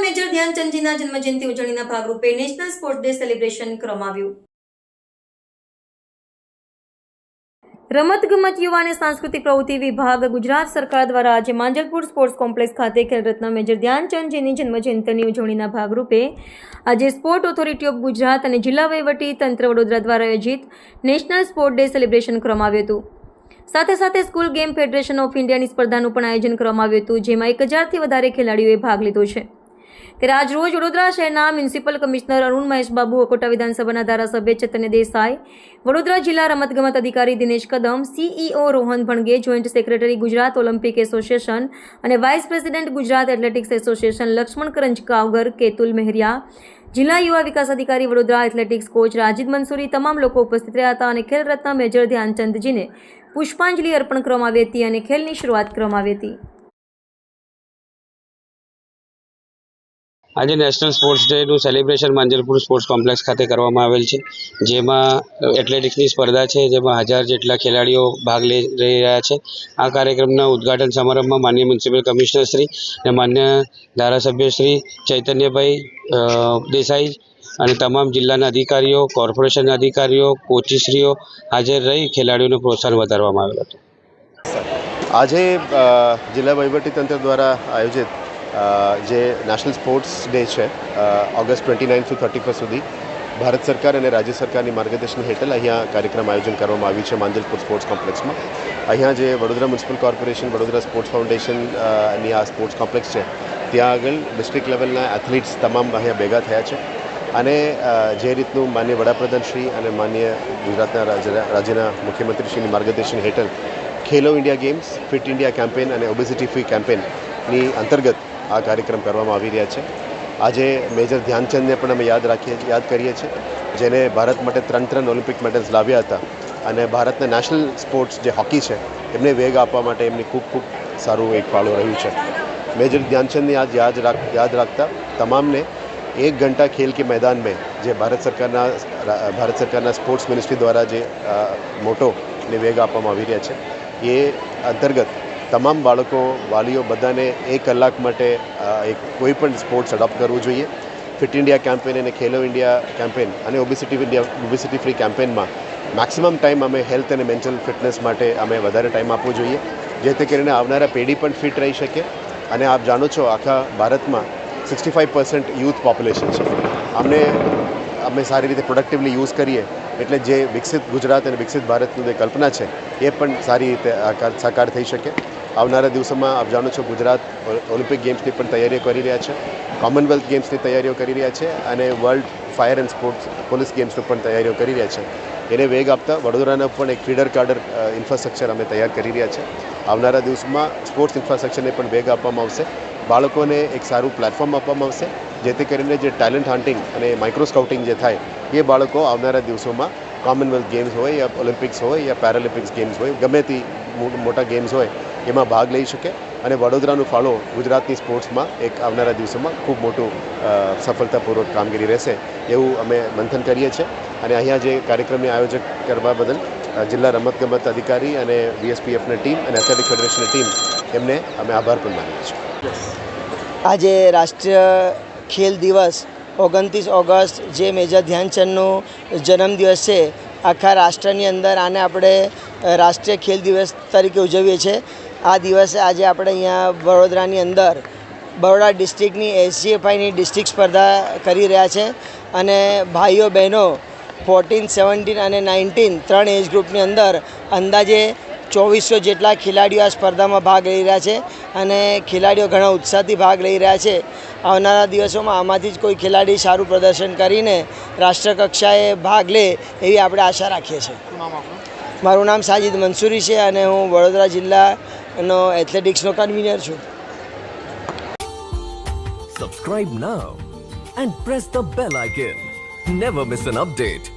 ધ્યાનચંદજીના જન્મજયંતિ ઉજવણીના ભાગરૂપે નેશનલ સ્પોર્ટ ડે સેલિબ્રેશન કરવામાં આવ્યું. રમતગમત યુવા અને સાંસ્કૃતિક પ્રવૃત્તિ વિભાગ ગુજરાત સરકાર દ્વારા આજે માંજલપુર સ્પોર્ટ્સ કોમ્પ્લેક્સ ખાતે ખેલરત્ન મેજર ધ્યાનચંદજીની જન્મજયંતિની ઉજવણીના ભાગરૂપે આજે સ્પોર્ટ ઓથોરિટી ઓફ ગુજરાત અને જિલ્લા વહીવટી તંત્ર વડોદરા દ્વારા આયોજિત નેશનલ સ્પોર્ટ ડે સેલિબ્રેશન કરવામાં આવ્યું હતું. સાથે સાથે સ્કૂલ ગેમ ફેડરેશન ઓફ ઇન્ડિયાની સ્પર્ધાનું પણ આયોજન કરવામાં આવ્યું હતું, જેમાં એક હજારથી વધારે ખેલાડીઓએ ભાગ લીધો છે. ત્યારે આજ રોજ વડોદરા શહેરના મ્યુનિસિપલ કમિશનર અરુણ મહેશ બાબુ અકોટા વિધાનસભાના ધારાસભ્ય ચેતન દેસાઈ, વડોદરા જિલ્લા રમતગમત અધિકારી Dinesh Kadam CEO Rohan Bhanage, joint secretary Gujarat Olympic association અને vice president Gujarat athletics association Laxman Karanjkavgar, Ketul Maheria, જિલ્લા યુવા વિકાસ અધિકારી વડોદરા એથ્લેટિક્સ કોચ રાજીદ મંસૂરી તમામ લોકો ઉપસ્થિત રહ્યા હતા અને ખેલ રત્ન મેજર ધ્યાનચંદજીને પુષ્પાંજલિ અર્પણ કરવામાં આવી હતી અને ખેલની શરૂઆત કરવામાં આવી હતી. આજે નેશનલ સ્પોર્ટ્સ ડેનું સેલિબ્રેશન માંજલપુર સ્પોર્ટ્સ કોમ્પ્લેક્સ ખાતે કરવામાં આવેલ છે, જેમાં એથ્લેટિક્સની સ્પર્ધા છે, જેમાં હજાર જેટલા ખેલાડીઓ ભાગ લઈ રહી રહ્યા છે. આ કાર્યક્રમના ઉદ્ઘાટન સમારંભમાં માન્ય મ્યુનિસિપલ કમિશનર શ્રી અને માન્ય ધારાસભ્ય શ્રી ચૈતન્યભાઈ દેસાઈ અને તમામ જિલ્લાના અધિકારીઓ કોર્પોરેશનના અધિકારીઓ, કોચીશ્રીઓ હાજર રહી ખેલાડીઓને પ્રોત્સાહન વધારવામાં આવેલ હતું. આજે જિલ્લા વહીવટીતંત્ર દ્વારા આયોજિત જે નેશનલ સ્પોર્ટ્સ ડે છે August twenty nine to thirty first સુધી ભારત સરકાર અને રાજ્ય સરકારની માર્ગદર્શન હેઠળ અહીંયા કાર્યક્રમ આયોજન કરવામાં આવ્યું છે માંજલપુર સ્પોર્ટ્સ કોમ્પ્લેક્સમાં અહીંયા જે Vadodara municipal corporation Vadodara sports ફાઉન્ડેશનની આ સ્પોર્ટ્સ કોમ્પ્લેક્સ છે, ત્યાં આગળ ડિસ્ટ્રિક્ટ લેવલના એથ્લીટ્સ તમામ અહીંયા ભેગા થયા છે. અને જે રીતનું માન્ય વડાપ્રધાન શ્રી અને માન્ય ગુજરાતના રાજ્ય- રાજ્યના મુખ્યમંત્રીશ્રીની માર્ગદર્શન હેઠળ Khelo India games fit India campaign અને ઓબેસિટી ફ્રી કેમ્પેનની અંતર્ગત આ કાર્યક્રમ કરવામાં આવી રહ્યા છે. આજે મેજર ધ્યાનચંદને પણ અમે યાદ રાખીએ, યાદ કરીએ છીએ, જેને ભારત માટે ત્રણ ત્રણ ઓલિમ્પિક મેડલ્સ લાવ્યા હતા અને ભારતના નેશનલ સ્પોર્ટ્સ જે હોકી છે, એમને વેગ આપવા માટે એમની ખૂબ ખૂબ સારું એક ફાળો રહ્યું છે. મેજર ધ્યાનચંદને આજ યાદ રાખ, યાદ રાખતા તમામને એક ઘંટા ખેલ કે મેદાનમાં જે ભારત સરકારના ભારત સરકારના સ્પોર્ટ્સ મિનિસ્ટ્રી દ્વારા જે મોટો ને વેગ આપવામાં આવી રહ્યા છે, એ અંતર્ગત તમામ બાળકો, વાલીઓ બધાને એક કલાક માટે એક કોઈ પણ સ્પોર્ટ્સ અડોપ્ટ કરવું જોઈએ. ફિટ ઇન્ડિયા કેમ્પેન અને ખેલો ઇન્ડિયા કેમ્પેન અને ઓબેસિટી ઇન્ડિયા ઓબેસિટી ફ્રી કેમ્પેનમાં મેક્સિમમ ટાઈમ અમે હેલ્થ અને મેન્ટલ ફિટનેસ માટે અમે વધારે ટાઈમ આપવો જોઈએ. જેથી કરીને આવનારા પેઢી પણ ફિટ રહી શકે અને આપ જાણો છો આખા ભારતમાં sixty five percent youth population છે. અમને, અમે સારી રીતે પ્રોડક્ટિવલી યુઝ કરીએ એટલે જે વિકસિત ગુજરાત અને વિકસિત ભારતની જે કલ્પના છે, એ પણ સારી રીતે સાકાર થઈ શકે. આવનારા દિવસોમાં આપ જાણો છો ગુજરાત ઓલિમ્પિક ગેમ્સની પણ તૈયારીઓ કરી રહ્યા છે. કોમનવેલ્થ ગેમ્સની તૈયારીઓ કરી રહ્યા છે અને world fire and sports police ગેમ્સની પણ તૈયારીઓ કરી રહ્યા છે. એને વેગ આપતા વડોદરાના પણ એક ફીડર કાર્ડર ઇન્ફ્રાસ્ટ્રક્ચર અમે તૈયાર કરી રહ્યા છે. આવનારા દિવસોમાં સ્પોર્ટ્સ ઇન્ફ્રાસ્ટ્રક્ચરને પણ વેગ આપવામાં આવશે. બાળકોને એક સારું પ્લેટફોર્મ આપવામાં આવશે, જેથી કરીને જે ટેલેન્ટ હન્ટિંગ અને માઇક્રો સ્કાઉટિંગ જે થાય, એ બાળકો આવનારા દિવસોમાં કોમનવેલ્થ ગેમ્સ હોય, યા ઓલિમ્પિક્સ હોય, યા પેરાલિમ્પિક્સ ગેમ્સ હોય, ગમે તે મોટા ગેમ્સ હોય એમાં ભાગ લઈ શકે અને વડોદરાનું ફાળો ગુજરાતની સ્પોર્ટ્સમાં એક આવનારા દિવસોમાં ખૂબ મોટું સફળતાપૂર્વક કામગીરી રહેશે એવું અમે મંથન કરીએ છીએ. અને અહીંયા જે કાર્યક્રમની આયોજક કરવા બદલ જિલ્લા રમતગમત અધિકારી અને બીએસપીએફની ટીમ અને એથ્લેટિક ફેડરેશનની ટીમ એમને અમે આભાર પણ માનીએ છીએ. આજે રાષ્ટ્રીય ખેલ દિવસ, ઓગણત્રીસ ઓગસ્ટ, જે મેજર ધ્યાનચંદનો જન્મદિવસ છે, આખા રાષ્ટ્રની અંદર આને આપણે રાષ્ટ્રીય ખેલ દિવસ તરીકે ઉજવીએ છીએ. આ દિવસે આજે આપણે અહીંયા વડોદરાની અંદર બરોડા ડિસ્ટ્રિક્ટની એસજીએફઆઈની ડિસ્ટ્રિક્ટ સ્પર્ધા કરી રહ્યા છે અને ભાઈઓ બહેનો ફોર્ટીન સેવન્ટીન અને નાઇન્ટીન ત્રણ એજ ગ્રુપની અંદર અંદાજે ચોવીસો જેટલા ખેલાડીઓ આ સ્પર્ધામાં ભાગ લઈ રહ્યા છે અને ખેલાડીઓ ઘણા ઉત્સાહથી ભાગ લઈ રહ્યા છે. આવનારા દિવસોમાં આમાંથી જ કોઈ ખેલાડી સારું પ્રદર્શન કરીને રાષ્ટ્રકક્ષાએ ભાગ લે એવી આપણે આશા રાખીએ છીએ. મારું નામ સાજિદ મંસૂરી છે અને હું વડોદરા જિલ્લાનો એથ્લેટિક્સનો કન્વીનર છું Subscribe now and press the bell icon. Never miss an update.